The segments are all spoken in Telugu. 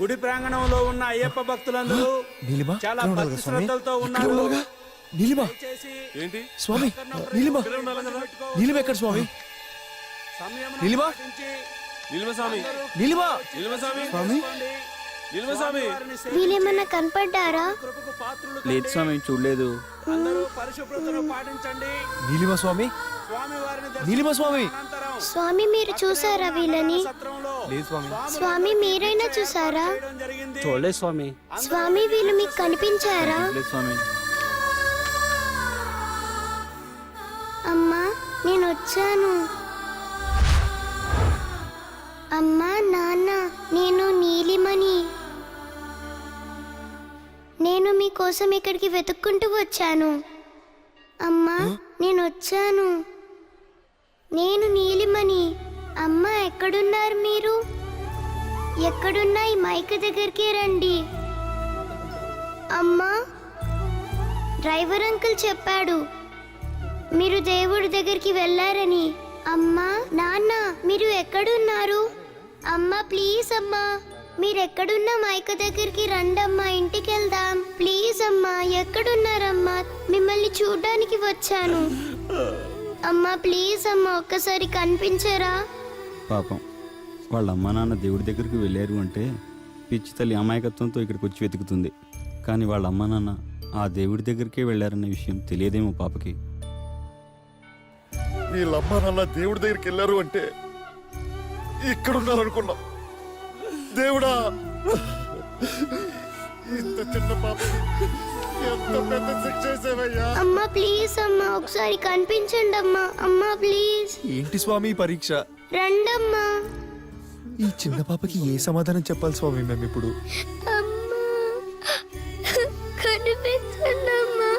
గుడి ప్రాంగణంలో ఉన్న అయ్యప్ప భక్తులందరూ నీలిమా చాలా భక్తి స్వామి? శ్రద్ధలతో ఉన్నారు? నీలిమా? ఏంటి? స్వామి నీలిమా? నీలిమ ఎక్కడ స్వామి? నీలిమా? నీలిమా స్వామి. వీళ్ళేమన్నా కనపడ్డారా? లేదు. స్వామి చూడలేదు. అందరూ పరిశుభ్రతను పాటించండి. నీలిమ స్వామి స్వామి? నీలిమ స్వామి. మీరు చూసారా వీళ్ళని? స్వామి. స్వామి మీరైనా చూసారా? చూడలేదు స్వామి. స్వామి వీళ్ళు మీకు కనిపించారా? స్వామి. అమ్మా నేను వచ్చాను. అమ్మా నాన్న నేను నీలిమని. నేను మీకోసం ఇక్కడికి వెతుక్కుంటూ వచ్చాను. అమ్మా నేను వచ్చాను. నేను నీలిమని అమ్మ ఎక్కడున్నారు మీరు? ఎక్కడున్నా ఈ మైక్ దగ్గరికి రండి. అమ్మా డ్రైవర్ అంకుల్ చెప్పాడు. మీరు దేవుడి దగ్గరికి వెళ్ళారని. అమ్మా నాన్న మీరు ఎక్కడున్నారు? అమ్మా ప్లీజ్ అమ్మా మీరెక్కడున్న మైక దగ్గరికి రండమ్మా ఇంటికి వెళ్దాం ప్లీజ్ అమ్మా ఎక్కడున్నారమ్మా? మిమ్మల్ని చూడ్డానికి వచ్చాను. అమ్మా ప్లీజ్ అమ్మా ఒక్కసారి కనిపించరా? పాపం. వాళ్ళ అమ్మ నాన్న దేవుడి దగ్గరికి వెళ్ళారు అంటే పిచ్చి తల్లి అమాయకత్వంతో ఇక్కడికి వచ్చి వెతుకుతుంది. కానీ వాళ్ళ అమ్మ నాన్న ఆ దేవుడి దగ్గరికే వెళ్ళారన్న విషయం తెలియదేమో పాపకి. వీళ్ళమ్మ నాన్న దేవుడి దగ్గరికి వెళ్ళారు అంటే ఇక్కడున్నారు అనుకున్నాం దేవుడా! ఇంత చిన్న పాపకి ఎంత పెద్ద శిక్ష చేసేవయ్యా అమ్మా ప్లీజ్ అమ్మా ఒకసారి కనిపించండి అమ్మా. అమ్మా ప్లీజ్ ఏంటి స్వామి ఈ పరీక్ష? రండమ్మా. ఈ చిన్న పాపకి ఏ సమాధానం చెప్పాలి స్వామి మేము ఇప్పుడు? అమ్మా కనిపించండి అమ్మా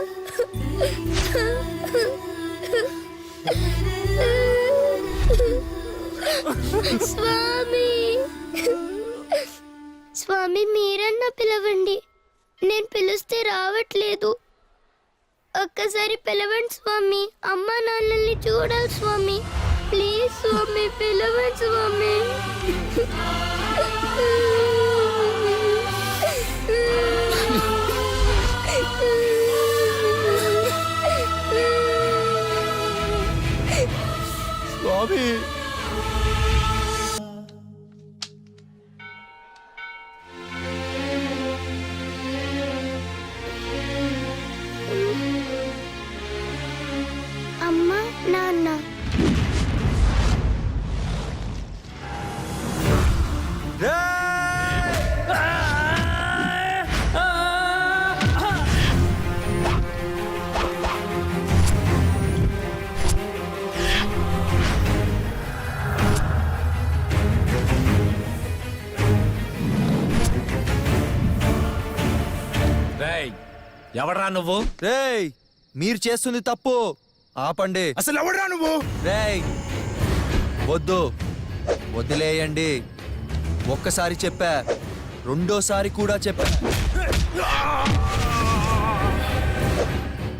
స్వామి స్వామి మీరన్నా పిలవండి. నేను పిలిస్తే రావట్లేదు. ఒక్కసారి పిలవండి స్వామి. అమ్మ నాన్నల్ని చూడాలి స్వామి. ప్లీజ్ స్వామి పిలవండి స్వామి. స్వామి ఎవడ్రా నువ్వు? రేయ్ మీరు చేస్తుంది తప్పు. ఆపండి. అసలు ఎవడ్రా నువ్వు? రేయ్ వద్దు. వదిలేయండి. ఒక్కసారి చెప్పా రెండోసారి కూడా చెప్పా.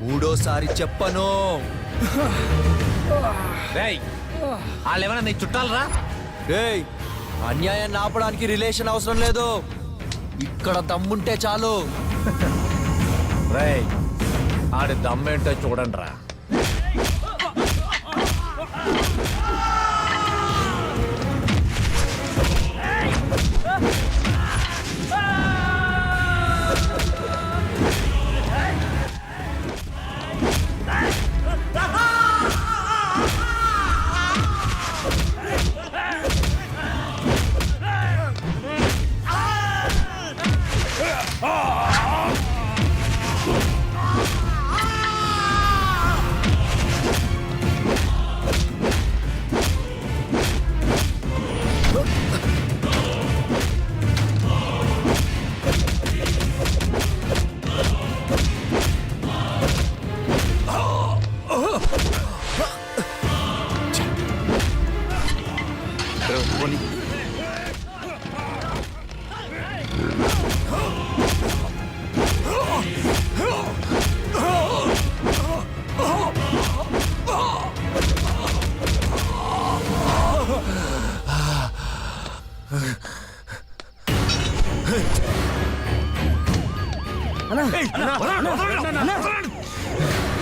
మూడోసారి చెప్పను. రేయ్ వాళ్ళేమైనా నీ చుట్టాలరా? రేయ్ అన్యాయాన్ని ఆపడానికి రిలేషన్ అవసరం లేదు. ఇక్కడ దమ్ముంటే చాలు. రేయ్ ఆడి దమ్మేంటో చూడండి రా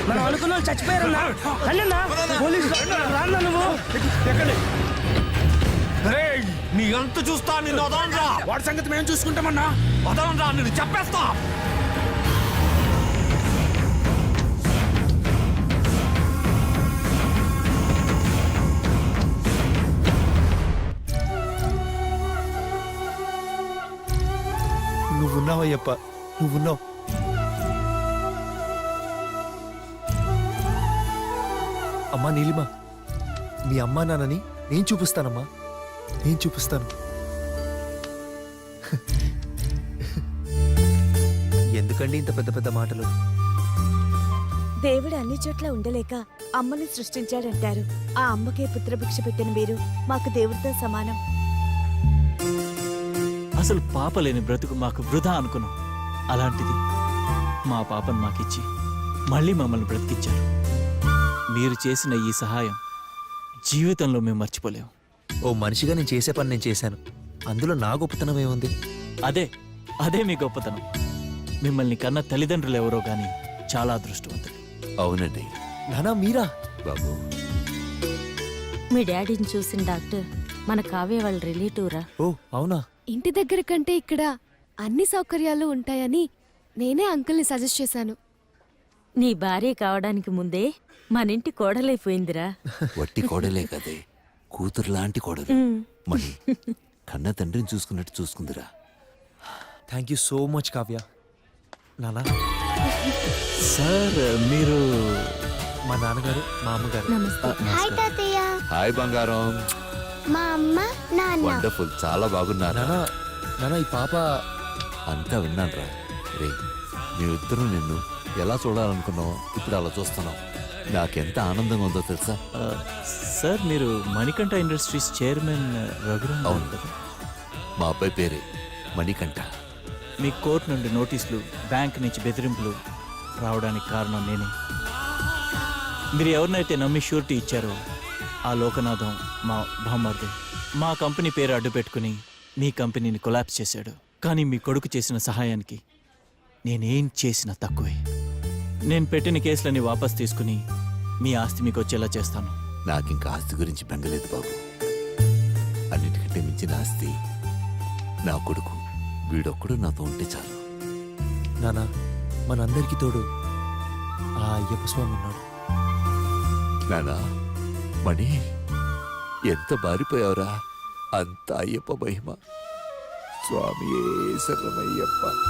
మనం అనుకున్న వాళ్ళు చచ్చిపోయారన్నా అన్నా. పోలీసులు రాన్నా నువ్వు? నీ ఎంత చూస్తా నిన్ను వదలంరా వాడి సంగతి మేము చూసుకుంటామన్నా. వదలంరా నిన్ను చెప్పేస్తా. నువ్వున్నావయ్యప్ప నువ్వున్నావు. అమ్మా నీలిమా. మీ అమ్మా నాన్నని నేను చూపిస్తానమ్మా. నేను చూపిస్తాను. ఎందుకండి ఇంత పెద్ద పెద్ద మాటలు? దేవుడు అన్ని చోట్ల ఉండలేక అమ్మని సృష్టించాడంటారు. ఆ అమ్మకే పుత్రభిక్ష పెట్టిన మీరు మాకు దేవుడితో సమానం. అసలు పాప లేని బ్రతుకు మాకు వృధా అనుకున్నాం. అలాంటిది మా పాపను మాకిచ్చి మళ్ళీ మమ్మల్ని బ్రతికిచ్చారు. మీరు చేసిన ఈ సహాయం జీవితంలో మేము మర్చిపోలేము ఓ మనిషిగా నేను చేసే పని నేను చేశాను. అందులో నా గొప్పతనం ఏముంది? అదే అదే మీ గొప్పతనం. మిమ్మల్ని కన్న తల్లిదండ్రులు ఎవరో గాని చాలా అదృష్టవంతులు. అవునండి. నానా మీరా? బాబు. మీ డాడీని చూసిన డాక్టర్ మన కావ్య వాళ్ళ రిలేటివ్ రా ఓ అవునా? ఇంటి దగ్గర కంటే ఇక్కడ అన్ని సౌకర్యాలు ఉంటాయని నేనే అంకుల్ని సజెస్ట్ చేశాను. నీ భార్య కావడానికి ముందే మన ఇంటి కోడలైపోయిందిరా. వట్టి కోడలే కదే. కూతురు లాంటి కోడలు. మణి కన్న తండ్రిని చూసుకున్నట్టు చూసుకుందిరా. Thank you so much Kavya. నానా. సార్ మీరు మా నాన్నగారు మా అమ్మగారు. హాయ్ బంగారం. మా అమ్మ నాన్న. వండర్ఫుల్. చాలా బాగున్నారా. నానా నానా ఈ పాప అంతా విన్నానురా. రే మేమిద్దరం నిన్ను ఎలా చూడాలనుకున్నావు ఇప్పుడు అలా చూస్తున్నావు నాకెంత ఆనందంగా ఉందో తెలుసా? ఆ, సార్ మీరు మణికంఠ ఇండస్ట్రీస్ చైర్మన్ రఘురామ్ అవును. కదా మా అబ్బాయి పేరే మణికంఠ. మీ కోర్టు నుండి నోటీసులు బ్యాంక్ నుంచి బెదిరింపులు రావడానికి కారణం నేనే. మీరు ఎవరినైతే నమ్మి షూరిటీ ఇచ్చారో ఆ లోకనాథం మా బామ్మర్ది మా కంపెనీ పేరు అడ్డు పెట్టుకుని మీ కంపెనీని కొలాప్స్ చేశాడు. కానీ మీ కొడుకు చేసిన సహాయానికి నేనేం చేసినా తక్కువే. నేను పెట్టిన కేసులని వాపస్ తీసుకుని మీ ఆస్తి మీకు వచ్చేలా చేస్తాను. నాకింక ఆస్తి గురించి బెంగలేదు బాబు. అన్నిటికంటే మించిన ఆస్తి నా కొడుకు. వీడొక్కడు నాతో ఉంటే చాలు. నానా మనందరికీ తోడు ఆ అయ్యప్ప స్వామి ఉన్నాడు. నానా మణి. ఎంత మారిపోయావురా? అంత అయ్యప్ప మహిమ. స్వామి శరణమయ్యప్ప.